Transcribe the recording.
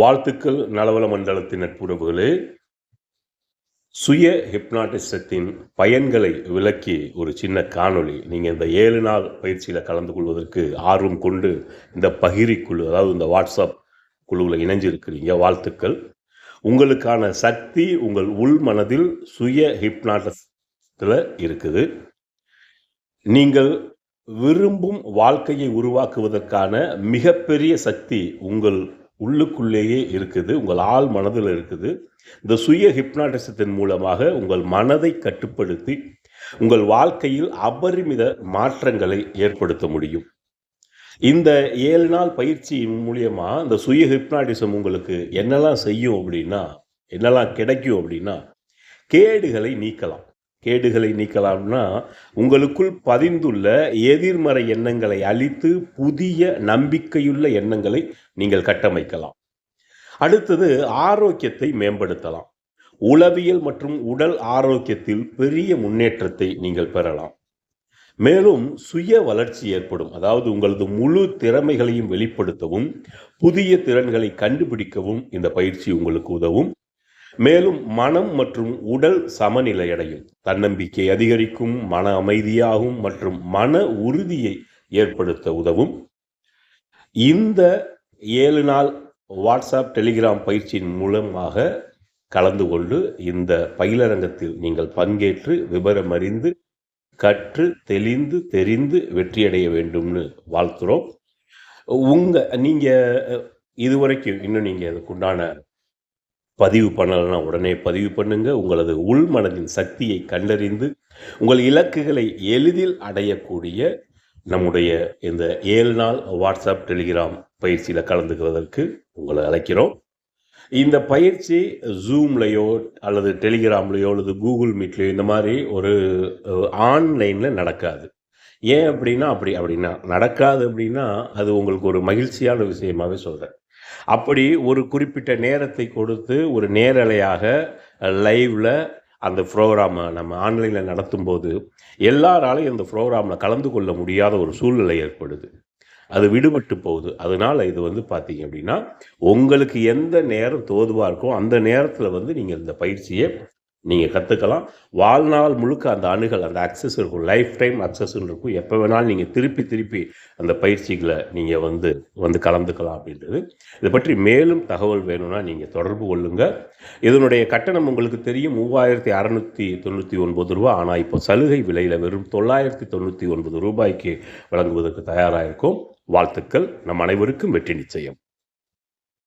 வாழ்த்துக்கள் நலவள மண்டலத்தின் நட்புறவுகளே. சுய ஹிப்னாட்டிசத்தின் பயன்களை விளக்கி ஒரு சின்ன காணொளி. நீங்கள் இந்த ஏழு நாள் பயிற்சியில் கலந்து கொள்வதற்கு ஆர்வம் கொண்டு இந்த பகிரி குழு அதாவது இந்த வாட்ஸ்அப் குழுவில் இணைஞ்சிருக்கிறீங்க. வாழ்த்துக்கள். உங்களுக்கான சக்தி உங்கள் உள் மனதில் சுய ஹிப்னாட்டிசத்தில் இருக்குது. நீங்கள் விரும்பும் வாழ்க்கையை உருவாக்குவதற்கான மிகப்பெரிய சக்தி உங்கள் உள்ளுக்குள்ளேயே இருக்குது உங்கள் ஆள் மனதில் இருக்குது. இந்த சுய ஹிப்னாட்டிசத்தின் மூலமாக உங்கள் மனதை கட்டுப்படுத்தி உங்கள் வாழ்க்கையில் அபரிமித மாற்றங்களை ஏற்படுத்த முடியும். இந்த ஏழு நாள் பயிற்சியின் மூலியமா இந்த சுய ஹிப்னாட்டிசம் உங்களுக்கு என்னெல்லாம் செய்யும் அப்படின்னா என்னெல்லாம் கிடைக்கும் அப்படின்னா கேடுகளை நீக்கலாம். கேடுகளை நீக்கலாம்னா உங்களுக்குள் பதிந்துள்ள எதிர்மறை எண்ணங்களை அழித்து புதிய நம்பிக்கையுள்ள எண்ணங்களை நீங்கள் கட்டமைக்கலாம். அடுத்தது ஆரோக்கியத்தை மேம்படுத்தலாம். உளவியல் மற்றும் உடல் ஆரோக்கியத்தில் பெரிய முன்னேற்றத்தை நீங்கள் பெறலாம். மேலும் சுய வளர்ச்சி ஏற்படும். அதாவது உங்களது முழு திறமைகளையும் வெளிப்படுத்தவும் புதிய திறன்களை கண்டுபிடிக்கவும் இந்த பயிற்சி உங்களுக்கு உதவும். மேலும் மனம் மற்றும் உடல் சமநிலை அடையும் தன்னம்பிக்கை அதிகரிக்கும் மன அமைதியாகும் மற்றும் மன உறுதியை ஏற்படுத்த உதவும். இந்த ஏழு நாள் வாட்ஸ்அப் டெலிகிராம் பயிற்சியின் மூலமாக கலந்து கொண்டு இந்த பயிலரங்கத்தில் நீங்கள் பங்கேற்று விவரம் அறிந்து கற்று தெளிந்து தெரிந்து வெற்றியடைய வேண்டும்னு வாழ்த்துறோம். உங்கள் நீங்கள் இதுவரைக்கும் இன்னும் நீங்கள் அதுக்குண்டான பதிவு பண்ணலைன்னா உடனே பதிவு பண்ணுங்க. உங்களது உள் மனதின் சக்தியை கண்டறிந்து உங்கள் இலக்குகளை எளிதில் அடையக்கூடிய நம்முடைய இந்த ஏழு நாள் வாட்ஸ்அப் டெலிகிராம் பயிற்சியில் கலந்துக்கிறதற்கு உங்களை அழைக்கிறோம். இந்த பயிற்சி ஜூம்லேயோ அல்லது டெலிகிராம்லேயோ அல்லது கூகுள் மீட்லேயோ இந்த மாதிரி ஒரு ஆன்லைனில் நடக்காது. ஏன் அப்படின்னா அப்படி அப்படின்னா நடக்காது அப்படின்னா அது உங்களுக்கு ஒரு மகிழ்ச்சியான விஷயமாவே சொல்கிறேன் அப்படி ஒரு குறிப்பிட்ட நேரத்தை கொடுத்து ஒரு நேரலையாக லைவில் அந்த ப்ரோக்ராமை நம்ம ஆன்லைனில் நடத்தும்போது எல்லாராலையும் அந்த ப்ரோக்ராமில் கலந்து கொள்ள முடியாத ஒரு சூழ்நிலை ஏற்படுது. அது விடுபட்டு போகுது. அதனால் இது வந்து பார்த்தீங்க அப்படின்னா உங்களுக்கு எந்த நேரம் தோதுவாக இருக்கோ அந்த நேரத்தில் வந்து நீங்கள் இந்த பயிற்சியை நீங்கள் கற்றுக்கலாம் வாழ்நாள் முழுக்க அந்த அணுகல் அந்த அக்சஸ் இருக்கும். லைஃப் டைம் அக்சஸ் இருக்கும். எப்போ வேணாலும் நீங்கள் திருப்பி திருப்பி அந்த பயிற்சிகளை நீங்கள் வந்து வந்து கலந்துக்கலாம் அப்படின்றது. இதை பற்றி மேலும் தகவல் வேணும்னா நீங்கள் தொடர்பு கொள்ளுங்கள் இதனுடைய கட்டணம் உங்களுக்கு தெரியும். மூவாயிரத்தி அறநூற்றி தொண்ணூற்றி ஒன்பது ரூபா. ஆனால் இப்போ சலுகை விலையில் வெறும் தொள்ளாயிரத்தி தொண்ணூற்றி ஒன்பது ரூபாய்க்கு வழங்குவதற்கு தயாராக இருக்கும். வாழ்த்துக்கள். நம் அனைவருக்கும் வெற்றி நிச்சயம்.